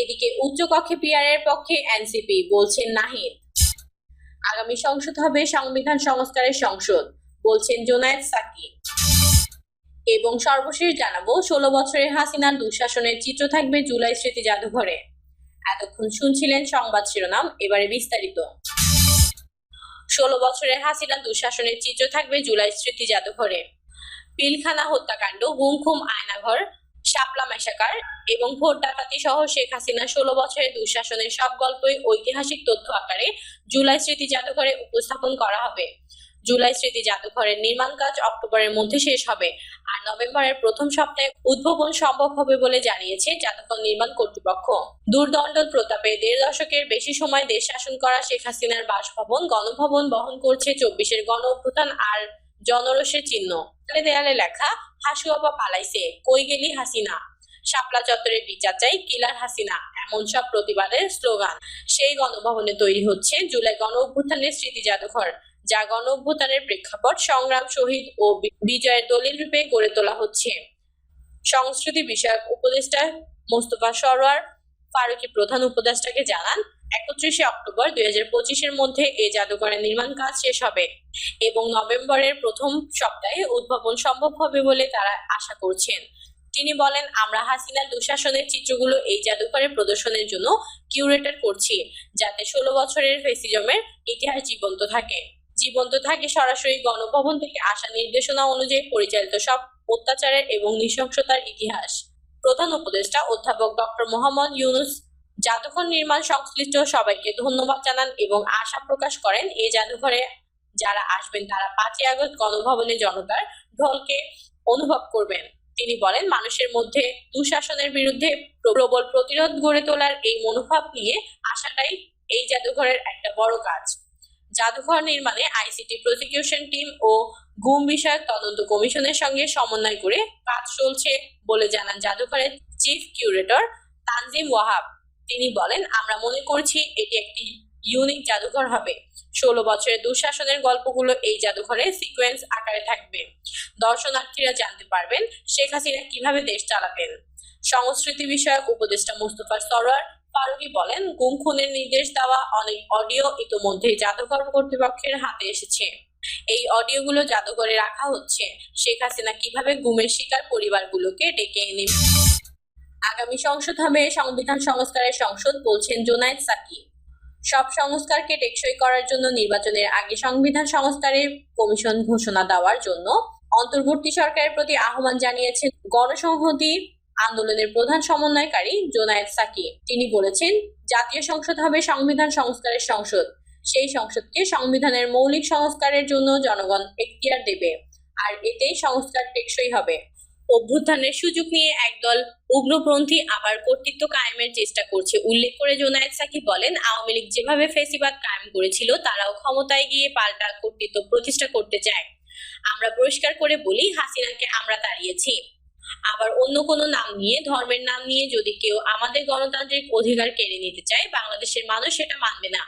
এদিকে উচ্চকক্ষে পিআরের পক্ষে এনসিপি বলছেন নাহিদ। আগামী সংসদ হবে সংবিধান সংস্কারের সংসদ, বলছেন জোনায়েদ সাকি এবং সর্বশেষ জানাব, ষোলো বছরের হাসিনার দুঃশাসনের চিত্র থাকবে জুলাই স্মৃতি জাদুঘরে। এতক্ষণ শুনছিলেন সংবাদ শিরোনাম, এবারে বিস্তারিত। ষোলো বছরের হাসিনা দুঃশাসনের চিত্র থাকবে জুলাই স্মৃতি জাদুঘরে। পিলখানা হত্যাকাণ্ড গুম খুম আয়নাঘর শাপলা মেশাকার এবং ভোট ডাকাতি সহ শেখ হাসিনা ষোলো বছরের দুঃশাসনের সব গল্পই ঐতিহাসিক তথ্য আকারে জুলাই স্মৃতি জাদুঘরে উপস্থাপন করা হবে। জুলাই স্মৃতি জাদুঘরের নির্মাণ কাজ অক্টোবরের মধ্যে শেষ হবে আর নভেম্বরের প্রথম সপ্তাহে উদ্ভাবন সম্ভব হবে বলে জানিয়েছে জাদুঘর নির্মাণ কর্তৃপক্ষ। দুর্দণ্ড প্রতাপে দেড় দশকের বেশি সময় দেশ শাসন করা শেখ হাসিনার বাসভবন, গণভবন বহন করছে চব্বিশের গণ অভ্যুত্থান আর জনরসের চিহ্ন। দেয়ালে দেয়ালে লেখা হাসুয়াবা পালাইছে, কই গেলি হাসিনা? শাপলা চত্বরের বিচার চাই, কিলার হাসিনা, এমন সব প্রতিবাদের স্লোগান। সেই গণভবনে তৈরি হচ্ছে জুলাই গণ অভ্যুত্থানের স্মৃতি জাদুঘর, যা গণ অভ্যুত্থানের প্রেক্ষাপট সংগ্রাম, শহীদ ও বিজয়ের দলিল রূপে গড়ে তোলা হচ্ছে। সংস্কৃতি বিষয়ক উপদেষ্টা মোস্তফা সরোয়ার ফারুকী প্রধান উপদেষ্টাকে জানান একত্রিশে অক্টোবর দুই হাজার মধ্যে এই জাদুঘরের নির্মাণ কাজ শেষ হবে এবং নভেম্বরের প্রথম সপ্তাহে উদ্ভাবন সম্ভব হবে বলে তারা আশা করছেন। তিনি বলেন, আমরা হাসিনার দুঃশাসনের চিত্রগুলো এই জাদুঘরে প্রদর্শনের জন্য কিউরেটর করছি, যাতে ষোলো বছরের ফেসিজমের ইতিহাস জীবন্ত থাকে। জীবন্ত থাকে সরাসরি গণভবন থেকে আসা নির্দেশনা অনুযায়ী পরিচালিত সব অত্যাচারের এবং নৃশংসতার ইতিহাস। প্রধান উপদেষ্টা অধ্যাপক ডক্টর মোহাম্মদ ইউনুস জাদুঘর নির্মাণ সংশ্লিষ্ট সবাইকে ধন্যবাদ জানান এবং আশা প্রকাশ করেন, এই জাদুঘরে যারা আসবেন তারা পাঁচই আগস্ট গণভবনে জনতার ঢলকে অনুভব করবেন। তিনি বলেন, মানুষের মধ্যে দুঃশাসনের বিরুদ্ধে প্রবল প্রতিরোধ গড়ে তোলার এই মনোভাব নিয়ে আসাটাই এই জাদুঘরের একটা বড় কাজ। জাদুঘর নির্মাণে আইসিটি প্রসিকিউশন টিম ও গুম বিষয়ক তদন্ত কমিশনের সঙ্গে সমন্বয় করে কাজ চলছে বলে জানান জাদুঘরের চিফ কিউরেটর তানজিম ওয়াহাব। তিনি বলেন, আমরা মনে করছি এটি একটি ইউনিক জাদুঘর হবে। ষোলো বছরের দুঃশাসনের গল্পগুলো এই জাদুঘরে সিকোয়েন্স আকারে থাকবে। দর্শনার্থীরা জানতে পারবেন শেখ হাসিনা কীভাবে দেশ চালাতেন। সংস্কৃতি বিষয়ক উপদেষ্টা মুস্তফা সরোয়ার ফারুকি বলেন, গুম খুনের নির্দেশ দেওয়া অনেক অডিও ইতোমধ্যে জাদুঘর কর্তৃপক্ষের হাতে এসেছে। এই অডিওগুলো জাদুঘরে রাখা হচ্ছে। শেখ হাসিনা কীভাবে গুমের শিকার পরিবারগুলোকে ডেকে এনে আগামী সংসদ হবে সংবিধান সংস্কারের সংসদ বলছেন জোনায়েদ সাকি সব সংস্কারকে টেকসই করার জন্য নির্বাচনের আগে সংবিধান সংস্কারের কমিশন ঘোষণা দেওয়ার জন্য অন্তর্বর্তী সরকারের প্রতি আহ্বান জানিয়েছেন গণসংহতি আন্দোলনের প্রধান সমন্বয়কারী জোনায়েদ সাকি তিনি বলেছেন, জাতীয় সংসদ হবে সংবিধান সংস্কারের সংসদ। সেই সংসদকে সংবিধানের মৌলিক সংস্কারের জন্য জনগণ এখতিয়ার দেবে, আর এতেই সংস্কার টেকসই হবে। অভ্যুত্থানের সুযোগ নিয়ে একদল উগ্রপন্থী আবার কর্তৃত্ব কায়েমের চেষ্টা করছে। উল্লেখ করে জোনায়েদ সাকি বলেন, আওয়ামী লীগ যেভাবে ফেসিবাদ কায়েম করেছিল, তারাও ক্ষমতায় গিয়ে পাল্টা কর্তৃত্ব প্রতিষ্ঠা করতে চায়। আমরা পরিষ্কার করে বলি, হাসিনাকে আমরা তাড়িয়েছি। আবার অন্য কোনো নাম নিয়ে, ধর্মের নাম নিয়ে যদি কেউ আমাদের গণতান্ত্রিক অধিকার কেড়ে নিতে চায়, বাংলাদেশের মানুষ সেটা মানবে না।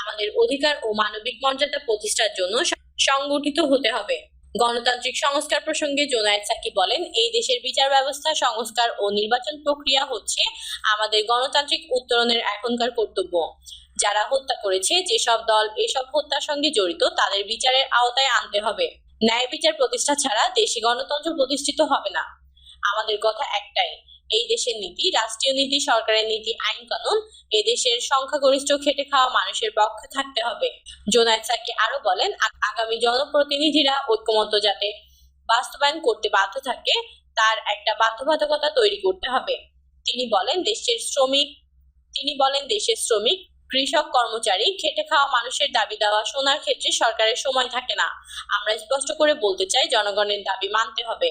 আমাদের অধিকার ও মানবিক মর্যাদা প্রতিষ্ঠার জন্য সংগঠিত হতে হবে। গণতান্ত্রিক সংস্কার প্রসঙ্গে জোনায়েদ সাকি বলেন, এই দেশের বিচার ব্যবস্থা, সংস্কার ও নির্বাচন প্রক্রিয়া হচ্ছে আমাদের গণতান্ত্রিক উত্তরণের এখনকার কর্তব্য। যারা হত্যা করেছে, যেসব দল এসব হত্যার সঙ্গে জড়িত, তাদের বিচারের আওতায় আনতে হবে। ন্যায় বিচার প্রতিষ্ঠা ছাড়া দেশে গণতন্ত্র প্রতিষ্ঠিত হবে না। আমাদের কথা একটাই এই দেশের নীতি, রাষ্ট্রীয় নীতি, সরকারের নীতি, আইন, কানুন, এ দেশের সংখ্যাগরিষ্ঠ খেটে খাওয়া মানুষের পক্ষে থাকতে হবে। জোনায়েদ সাকি আরও বলেন আগামী জনপ্রতিনিধিরা ঐক্যমত্য যাতে বাস্তবায়ন করতে বাধ্য থাকে, তার একটা বাধ্যবাধকতা তৈরি করতে হবে। তিনি বলেন, দেশের শ্রমিক, তিনি বলেন, দেশের শ্রমিক, কৃষক, কর্মচারী খেটে খাওয়া মানুষের দাবি দেওয়া শোনার ক্ষেত্রে সরকারের সময় থাকে না। আমরা স্পষ্ট করে বলতে চাই, জনগণের দাবি মানতে হবে।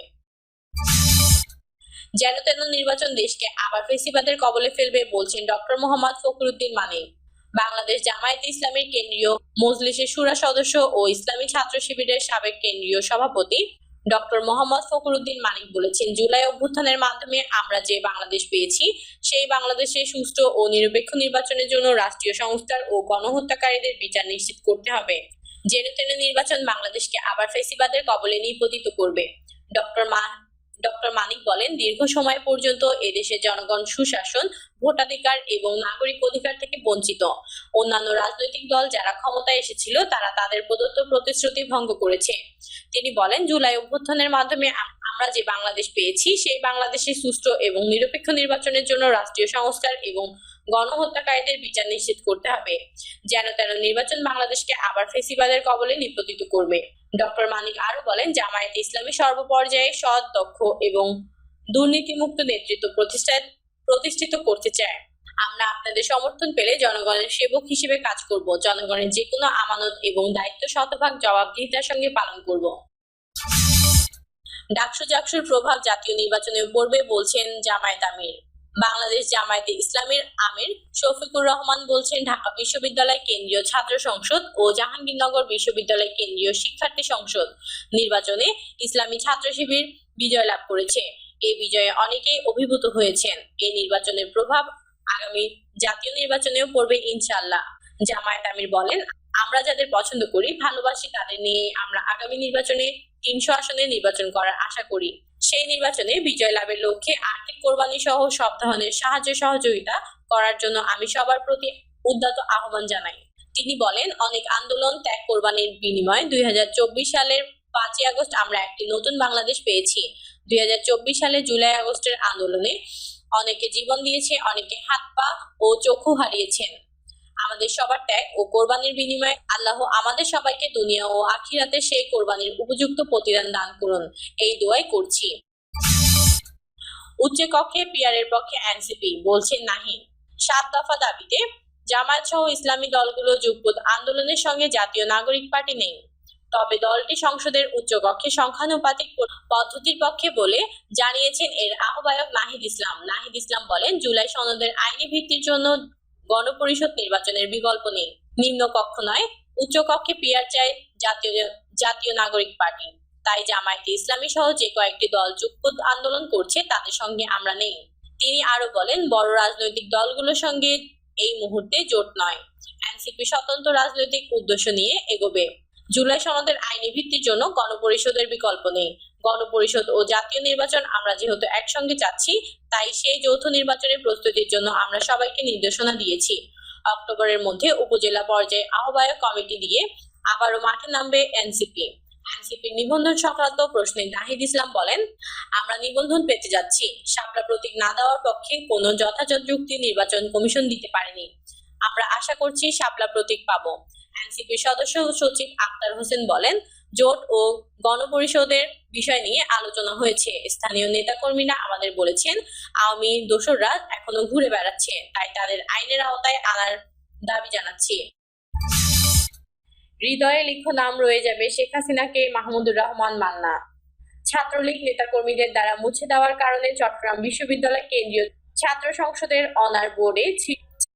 যেন তেন নির্বাচন দেশকে আবার ফেসিবাদের কবলে ফেলবে বলছেন ডক্টর মোহাম্মদ ফখরুদ্দিন মানিক বাংলাদেশ জামায়াতে ইসলামের কেন্দ্রীয় মজলিসের সুরা সদস্য ও ইসলামী ছাত্র শিবিরের সাবেক কেন্দ্রীয় সভাপতি ডক্টর মোহাম্মদ ফখরুদ্দিন মানিক বলেছেন, জুলাই অভ্যুত্থানের মাধ্যমে আমরা যে বাংলাদেশ পেয়েছি, সেই বাংলাদেশে সুষ্ঠু ও নিরপেক্ষ নির্বাচনের জন্য রাষ্ট্রীয় সংস্থার ও গণহত্যাকারীদের বিচার নিশ্চিত করতে হবে। জেনে তেনে নির্বাচন বাংলাদেশকে আবার ফেসিবাদের কবলে নিপতিত করবে। ডক্টর ডক্টর মানিক বলেন, দীর্ঘ সময় পর্যন্ত এদেশের জনগণ সুশাসন, ভোটাধিকার এবং নাগরিক অধিকার থেকে বঞ্চিত। অন্যান্য রাজনৈতিক দল যারা ক্ষমতায় এসেছিল, তারা তাদের প্রদত্ত প্রতিশ্রুতি ভঙ্গ করেছে। তিনি বলেন, জুলাই অভ্যুত্থানের মাধ্যমে আমরা যে বাংলাদেশ পেয়েছি, সেই বাংলাদেশে সুষ্ঠু এবং নিরপেক্ষ নির্বাচনের জন্য রাষ্ট্রীয় সংস্কার এবং গণহত্যাকারীদের বিচার নিশ্চিত করতে হবে। যেন তেন নির্বাচন বাংলাদেশকে আবার ফেসিবাদের কবলে নিপতিত করবে। ডক্টর মানিক আরও বলেন, জামায়াতে ইসলামী সর্বপর্যায়ে সৎ, দক্ষ এবং দুর্নীতিমুক্ত নেতৃত্ব প্রতিষ্ঠা প্রতিষ্ঠিত করতে চায়। আমরা আপনাদের সমর্থন পেলে জনগণের সেবক হিসেবে কাজ করব। জনগণের যে কোনো আমানত এবং দায়িত্ব শতভাগ জবাবদিহিতার সঙ্গে পালন করব। ডাকসু জাকসুর প্রভাব জাতীয় নির্বাচনেও পড়বে বলছেন জামায়াত আমির। বাংলাদেশ জামায়াতে ইসলামের আমির শফিকুর রহমান বলছেন, ঢাকা বিশ্ববিদ্যালয় কেন্দ্রীয় ছাত্র সংসদ ও জাহাঙ্গীরনগর বিশ্ববিদ্যালয় কেন্দ্রীয় শিক্ষার্থী সংসদ নির্বাচনে ইসলামী ছাত্র শিবির বিজয় লাভ করেছে। এই বিজয়ে অনেকেই অভিভূত হয়েছেন। এই নির্বাচনের প্রভাব আগামী জাতীয় নির্বাচনেও পড়বে ইনশাআল্লাহ। জামায়াত আমির বলেন, আমরা যাদের পছন্দ করি, ভালোবাসি তাদের নিয়ে আমরা আগামী নির্বাচনে তিনশো আসনে নির্বাচন করার আশা করি। সেই নির্বাচনে বিজয় লাভের লক্ষ্যে আর্থিক কোরবানি সহ সব ধরনের সাহায্য সহযোগিতা করার জন্য আমি সবার প্রতি উদ্যত আহ্বান জানাই। তিনি বলেন, অনেক আন্দোলন ত্যাগ কোরবানির বিনিময়ে দুই সালের পাঁচই আগস্ট আমরা একটি নতুন বাংলাদেশ পেয়েছি। দুই হাজার চব্বিশ সালে জুলাই আগস্টের আন্দোলনে অনেকে জীবন দিয়েছে, অনেকে হাত পা ও চক্ষু হারিয়েছেন। আমাদের সবার ত্যাগ ও কোরবানির বিনিময়ে আল্লাহ আমাদের সবাইকে দুনিয়া ও আখিরাতে সেই কোরবানির উপযুক্ত প্রতিদান দান করুন। এই দোয়াই করছি। উচ্চ কক্ষে পিয়ারের পক্ষে এনসিপি। বলছেন নাহিন সাত দফা দাবিতে জামায়াত সহ ইসলামী দলগুলো যুগপৎ আন্দোলনের সঙ্গে জাতীয় নাগরিক পার্টি নেই। তবে দলটি সংসদের উচ্চকক্ষে সংখ্যানুপাতিক পদ্ধতির পক্ষে বলে জানিয়েছেন এর আহ্বায়ক নাহিদ ইসলাম। নাহিদ ইসলাম বলেন, জুলাই সনদের আইনি ভিত্তির জন্য গণপরিষদ নির্বাচনের বিকল্প নেই। নিম্ন কক্ষ নয় উচ্চ কক্ষে পিয়ার চায় জাতীয় জাতীয় নাগরিক পার্টি। তাই জামায়াতে ইসলামী সহ যে কয়েকটি দল যুগপৎ আন্দোলন করছে, তাদের সঙ্গে আমরা নেই। তিনি আরও বলেন, বড় রাজনৈতিক দলগুলোর সঙ্গে এই মুহূর্তে জোট নয়। এনসিপি স্বতন্ত্র রাজনৈতিক উদ্দেশ্য নিয়ে এগোবে। জুলাই সনদের আইনি ভিত্তির জন্য গণপরিষদের বিকল্প নেই। গণপরিষদ ও জাতীয় নির্বাচন আমরা যেহেতু একসঙ্গে চাচ্ছি, তাই সেই যৌথ নির্বাচনের প্রস্তুতির জন্য আমরা সবাইকে নির্দেশনা দিয়েছি। অক্টোবরের মধ্যে উপজেলা পর্যায়ে আহ্বায়ক কমিটি দিয়ে আবারও মাঠে নামবে এনসিপি। এনসিপির নিবন্ধন সংক্রান্ত প্রশ্নে নাহিদ ইসলাম বলেন, আমরা নিবন্ধন পেতে যাচ্ছি। শাপলা প্রতীক না দেওয়ার পক্ষে কোনো যথাযথ যুক্তি নির্বাচন কমিশন দিতে পারেনি। আমরা আশা করছি শাপলা প্রতীক পাবো। এনসিপির সদস্য সচিব আক্তার হোসেন বলেন, জোট ও গণপরিষদের বিষয় নিয়ে আলোচনা হয়েছে। স্থানীয় নেতাকর্মীরা আমাদের বলেছেন, আওয়ামী দোসররা এখনও ঘুরে বেড়াচ্ছে। তাই তাদের আইনের আওতায় আনার দাবি জানাচ্ছি। হৃদয়ে লিখো নাম রয়ে যাবে শেখ হাসিনাকে মাহমুদুর রহমান মান্না। ছাত্রলীগ নেতাকর্মীদের দ্বারা মুছে দেওয়ার কারণে চট্টগ্রাম বিশ্ববিদ্যালয় কেন্দ্রীয় ছাত্র সংসদের অনার বোর্ডে